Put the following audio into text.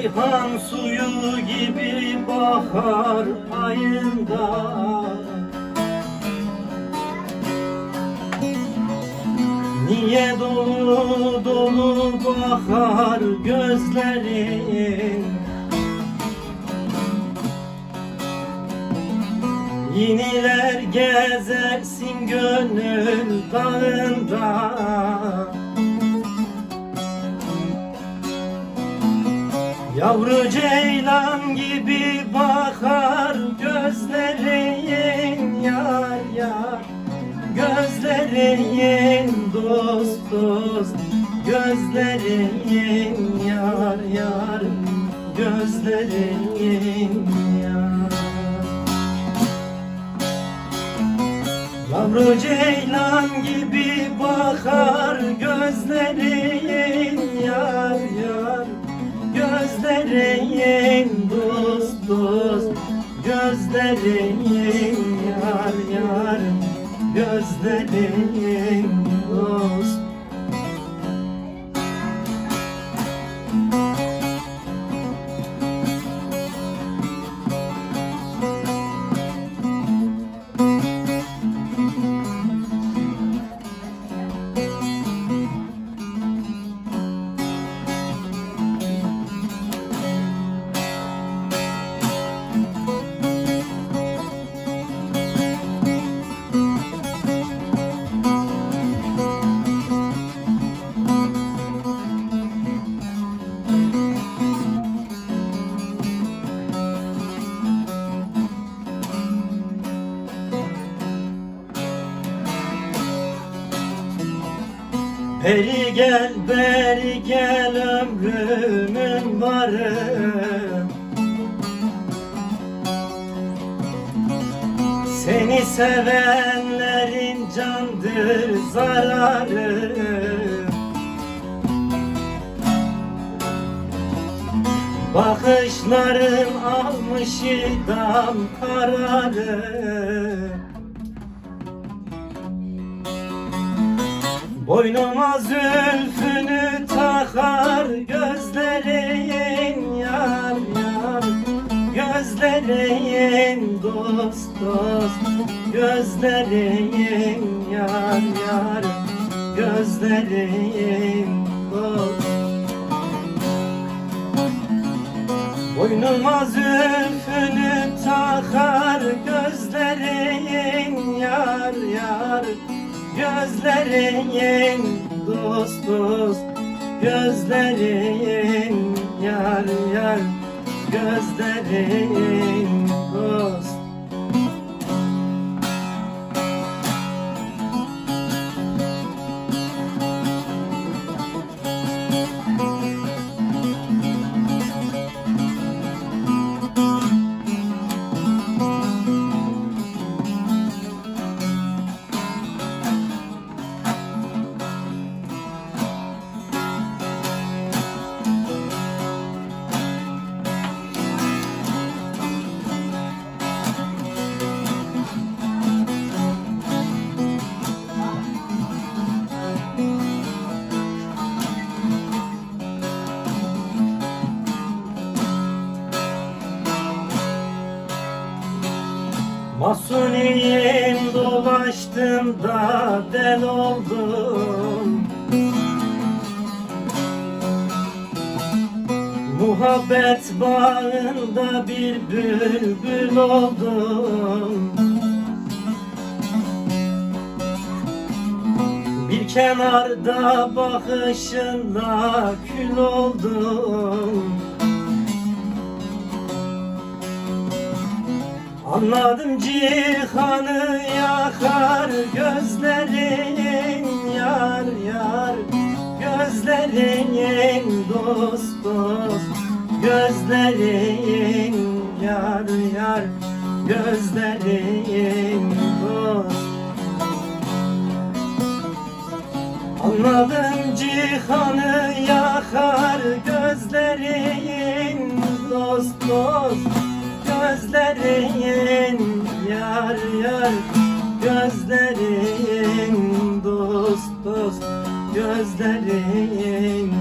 Ceyhan suyu gibi bahar ayında. Niye dolu dolu bakar gözlerin Yeniler gezersin gönül dağında Yavru ceylan gibi bakar gözlerin yar yar. Gözlerin dost dost Gözlerin yar yar. Gözlerin yar. Yavru ceylan gibi bakar gözlerin Gözlerin yar yar Gözlerin Beri gel beri gel ömrümün varı. Seni sevenlerin candır zararı. Bakışların almış idam kararı Boynuma zülfünü takar gözlerin yar yar. Gözlerin dost dost Gözlerin yar yar. Gözlerin dost. Boynuma zülfünü takar gözlerin yar yar Gözlerin dost dost Gözlerin yar yar Gözlerin dost Masuniyim dolaştım da del oldum. Muhabbet bağında bir bülbül oldum. Bir kenarda bakışınla kül oldum Anladım cihanı yakar gözlerin yar yar. Gözlerin dost dost Gözlerin yar yar. Gözlerin dost. Anladım cihanı yakar gözlerin dost dost Gözlerin yar yar Gözlerin dost dost Gözlerin